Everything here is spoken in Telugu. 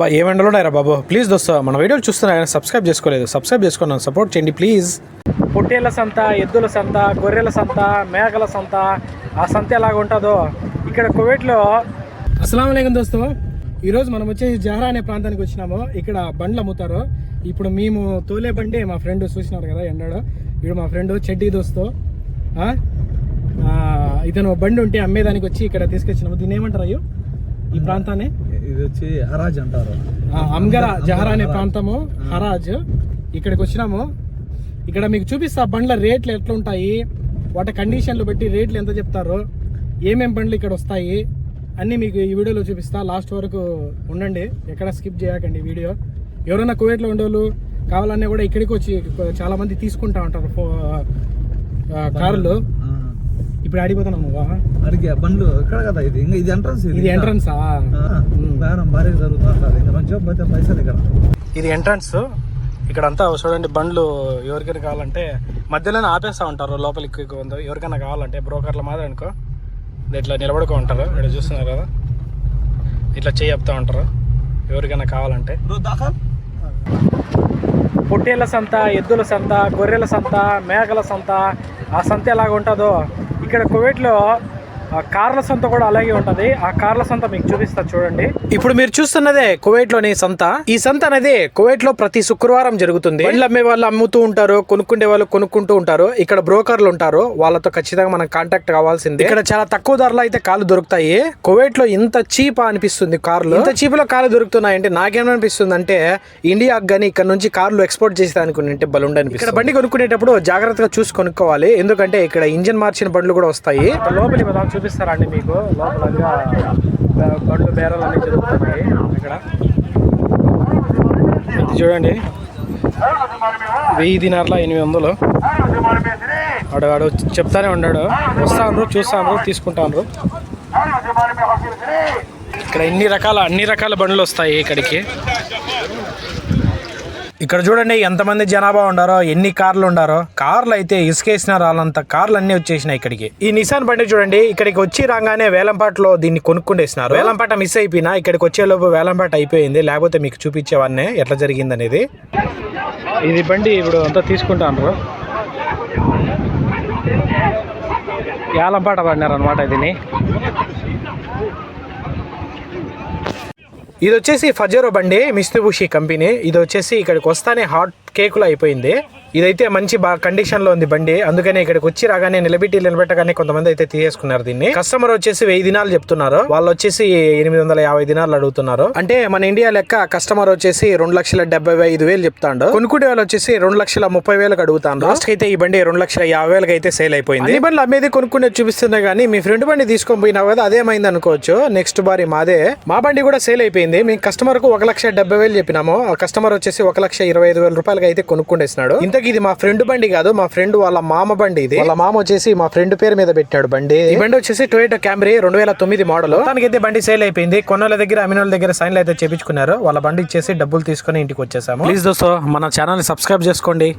బా ఏం ఎండలు ఉన్నాయరా బాబు? ప్లీజ్ దోస్తా మన వీడియోలు చూస్తున్నా సబ్స్క్రైబ్ చేసుకోలేదు. సబ్స్క్రైబ్ చేసుకున్నాను సపోర్ట్ చేయండి ప్లీజ్ పొట్టేళ్ళ సంత ఎద్దుల సంత గొర్రెల సంత మేకల సంత ఆ సంత ఎలాగ ఉంటుందో ఇక్కడ కువైట్లో అస్సలం అయికం దోస్తు. ఈరోజు మనం వచ్చేసి జహరా అనే ప్రాంతానికి వచ్చినాము. ఇక్కడ బండ్లు అమ్ముతారు. ఇప్పుడు మేము తోలే బండి మా ఫ్రెండ్ చూసినారు కదా ఎండాడు ఇప్పుడు మా ఫ్రెండ్ చెడ్డీ దోస్తు. ఇతను బండి ఉంటే అమ్మేదానికి వచ్చి ఇక్కడ తీసుకొచ్చినాము. దీన్ని ఏమంటారు అయ్యో? ఈ ప్రాంతాన్ని? ఇది వచ్చి హరాజ్ అంటారు. అమ్గరా జహరా అనే ప్రాంతము హరాజ్. ఇక్కడికి వచ్చినాము. ఇక్కడ మీకు చూపిస్తా బండ్ల రేట్లు ఎట్లా ఉంటాయి వాటి కండిషన్లు బట్టి రేట్లు ఎంత చెప్తారు? ఏమేం బండ్లు ఇక్కడ వస్తాయి? అన్నీ మీకు ఈ వీడియోలో చూపిస్తా. లాస్ట్ వరకు ఉండండి. ఎక్కడ స్కిప్ చేయకండి వీడియో. ఎవరైనా కువైట్లో ఉండేవాళ్ళు కావాలన్నా కూడా ఇక్కడికి వచ్చి చాలా మంది తీసుకుంటా ఉంటారు కార్లు. ఇప్పుడు ఆడిపోతున్నాం నువ్వా అడిగే బండ్లు ఇక్కడ కదా ఇది? ఇంకా ఇది ఎంట్రన్స్ ఇది ఎంట్రన్సా బేరం భారీ జరుగుతూ ఉంటుంది ఇంకా కొంచెం పోతే పైసలు ఇక్కడ. ఇది ఎంట్రన్స్ ఇక్కడ అంతా చూడండి బండ్లు ఎవరికైనా కావాలంటే మధ్యలోనే ఆపేస్తా ఉంటారు లోపలికి ఎవరికైనా కావాలంటే బ్రోకర్ల మాదిరి అనుకో. ఇట్లా నిలబడుకో ఉంటారు ఇక్కడ చూస్తున్నారు కదా. ఇట్లా చేయి చెప్తా ఉంటారు ఎవరికైనా కావాలంటే. పొట్టేళ్ళ సంత ఎద్దుల సంత గొర్రెల సంత మేకల సంత ఆ సంత ఎలాగ ఉంటుందో ఇక్కడ కువైట్లో కార్ల సంత కూడా అలాగే ఉంటది. ఆ కార్ల సంత మీకు చూపిస్తా చూడండి. ఇప్పుడు మీరు చూస్తున్నదే కువైట్లోని సంత. ఈ సంత అనేది కువైట్లో ప్రతి శుక్రవారం జరుగుతుంది. బండ్లు అమ్మే వాళ్ళు అమ్ముతూ ఉంటారు కొనుక్కుండే వాళ్ళు కొనుక్కుంటూ ఉంటారు. ఇక్కడ బ్రోకర్లు ఉంటారు. వాళ్ళతో ఖచ్చితంగా మనం కాంటాక్ట్ కావాల్సింది. ఇక్కడ చాలా తక్కువ ధరలో అయితే కార్లు దొరుకుతాయి. కువైట్లో ఇంత చీప్ అనిపిస్తుంది కార్లు. ఇంత చీప్లో కార్లు దొరుకుతున్నాయంటే నాకేమనిపిస్తుంది అంటే ఇండియాకి కానీ ఇక్కడ నుంచి కార్లు ఎక్స్పోర్ట్ చేసేది అనుకుంటే బలుండి అనిపిస్తుంది. ఇక్కడ బండి కొనుక్కునేటప్పుడు జాగ్రత్తగా చూసి కొనుక్కోవాలి. ఎందుకంటే ఇక్కడ ఇంజన్ మార్చిన బండ్లు కూడా వస్తాయి. లోపలి చూపిస్తారండి మీకు. లోపల బండ్లు బేరాలు అన్ని జరుగుతున్నాయి ఇక్కడ. ఇది చూడండి. వెయ్యి దినార్ల ఎనిమిది వందలు. వాడు వాడు చెప్తానే ఉన్నాడు. వస్తాను చూస్తాను తీసుకుంటాను ఇక్కడ ఎన్ని రకాల అన్ని రకాల బండ్లు వస్తాయి ఇక్కడికి. ఇక్కడ చూడండి ఎంతమంది జనాభా ఉండారో ఎన్ని కార్లు ఉండారో. కార్లు అయితే ఇసుకేసినారు వాళ్ళంత కార్లు అన్ని వచ్చేసినాయి ఇక్కడికి. ఈ నిసాన్ బండి చూడండి ఇక్కడికి వచ్చి రాగానే వేలంపాటలో దీన్ని కొనుక్కుండేసినారు. వేలంపాట మిస్ అయిపోయినా ఇక్కడికి వచ్చేలోపు వేలంపాట అయిపోయింది. లేకపోతే మీకు చూపించేవాన్నే ఎట్లా జరిగింది అనేది ఇది బండి ఇప్పుడు అంతా తీసుకుంటాను వేలంపాట పడినారు అనమాట దీన్ని. ఇది వచ్చేసి ఫజరో బండి మిస్తుబుషి కంపెనీ. ఇది వచ్చేసి ఇక్కడికి వస్తానే హాట్ కేకులు అయిపోయింది. ఇదైతే మంచి బాగా కండిషన్లో ఉంది బండి. అందుకనే ఇక్కడికి వచ్చి రాగానే నిలబెట్టి నిలబెట్టగానే కొంతమంది అయితే తీసేసుకున్నారు దీన్ని. కస్టమర్ వచ్చేసి వెయ్యి దినాలు చెప్తున్నారు. వాళ్ళు వచ్చేసి ఎనిమిది వందల యాభై దినాలు అడుగుతున్నారు. అంటే మన ఇండియా లెక్క కస్టమర్ వచ్చేసి రెండు లక్షల డెబ్బై ఐదు వేలు చెప్తాడు. కొనుక్కునే వాళ్ళు వచ్చేసి రెండు లక్షల ముప్పై వేలకు అడుగుతాను లాస్ట్ అయితే ఈ బండి రెండు లక్షల యాభై వేలకు అయితే సేల్ అయిపోయింది. ఈ బండ్లు అమ్మేది కొనుక్కునే చూపిస్తుంది కానీ మీ ఫ్రెండ్ బండి తీసుకొని పోయినావు కదా అదేమైంది అనుకోవచ్చు. నెక్స్ట్ బారి మాదే. మా బండి కూడా సేల్ అయిపోయింది. మేము కస్టమర్కు ఒక లక్ష డెబ్బై వేలు చెప్పినాము. ఆ కస్టమర్ వచ్చేసి ఒక లక్ష ఇరవై ఐదు వేల రూపాయలకి అయితే కొనుక్కుండేసినాడు. ఇంతకు ఇది మా ఫ్రెండ్ బండి కాదు మా ఫ్రెండ్ వాళ్ళ మామ బండి ఇది. వాళ్ళ మామ వచ్చేసి మా ఫ్రెండ్ పేరు మీద పెట్టాడు బండి. ఈ బండి వచ్చేసి టొయోటో క్యామ్రీ రెండు వేల తొమ్మిది మోడల్ దానికైతే బండి సేల్ అయిపోయింది. కొన్నోళ్ళ దగ్గర అమినోళ్ళ దగ్గర సైన్లు అయితే చేపించుకున్నారు. వాళ్ళ బండి ఇచ్చేసి డబ్బులు తీసుకుని ఇంటికి వచ్చేసాము. ప్లీజ్ దోస్తో మన ఛానల్ సబ్స్క్రైబ్ చేసుకోండి.